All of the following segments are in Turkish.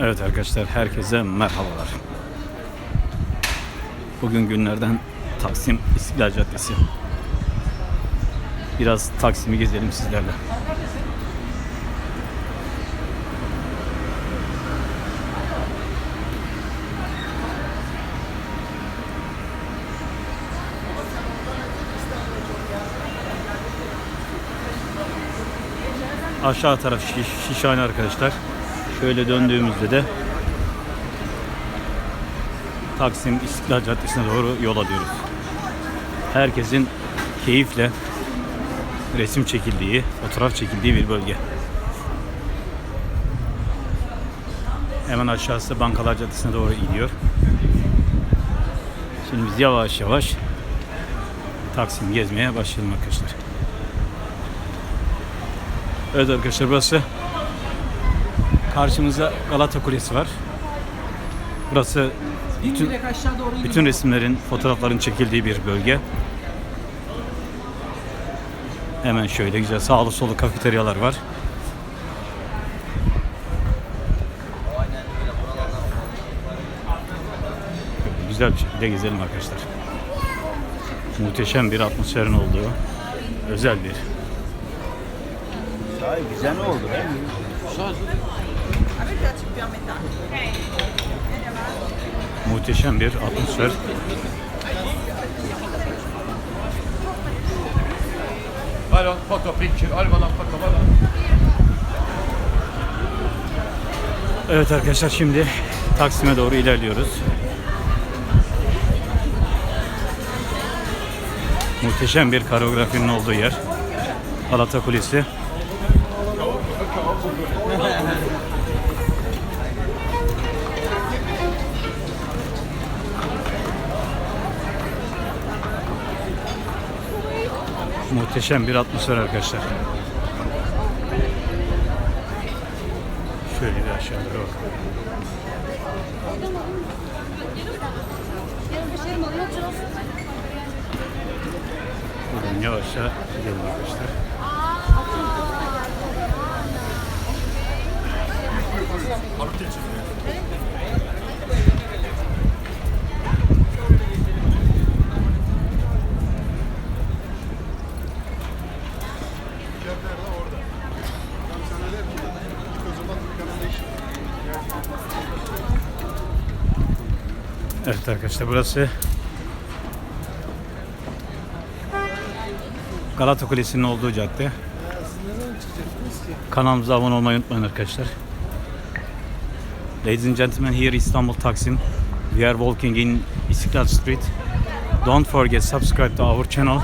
Evet arkadaşlar herkese merhabalar. Bugün günlerden Taksim İstiklal Caddesi. Biraz Taksim'i gezelim sizlerle. Aşağı taraf şiş, şişhane arkadaşlar. Şöyle döndüğümüzde de Taksim İstiklal Caddesi'ne doğru yol alıyoruz. Herkesin keyifle resim çekildiği, fotoğraf çekildiği bir bölge. Hemen aşağısı Bankalar Caddesi'ne doğru gidiyor. Şimdi biz yavaş yavaş Taksim gezmeye başlayalım arkadaşlar. Evet arkadaşlar burası karşımızda Galata Kulesi var. Burası bütün, bütün resimlerin, fotoğrafların çekildiği bir bölge. Hemen şöyle güzel sağlı solu kafeteryalar var. Güzel bir şekilde gezelim arkadaşlar. Muhteşem bir atmosferin olduğu özel bir güzel oldu mi? Muhteşem bir atmosfer. Allora, foto, picture, allora, foto, vada. Evet arkadaşlar şimdi Taksim'e doğru ilerliyoruz. Muhteşem bir koreografinin olduğu yer. Galata Kulesi. Muhteşem bir atmosfer arkadaşlar. Şöyle bir aşağıya bakalım. Buradan yavaşça gidelim arkadaşlar. Evet arkadaşlar burası Galata Kulesi'nin olduğu cadde. Kanalımıza abone olmayı unutmayın arkadaşlar. Ladies and gentlemen, here Istanbul Taksim. We are walking in Istiklal Street. Don't forget subscribe to our channel.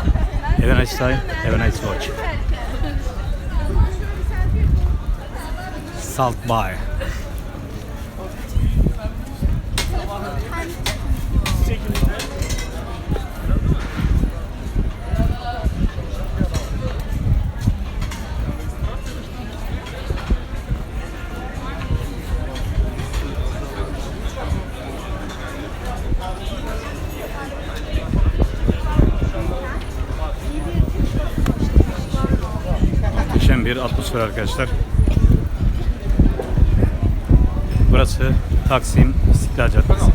Have a nice time. Have a nice watch. Salt Bay. Muhteşem bir atmosfer arkadaşlar. Burası Taksim İstiklal Caddesi.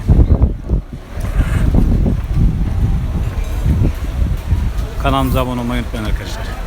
Kanalımıza abone olmayı unutmayın arkadaşlar.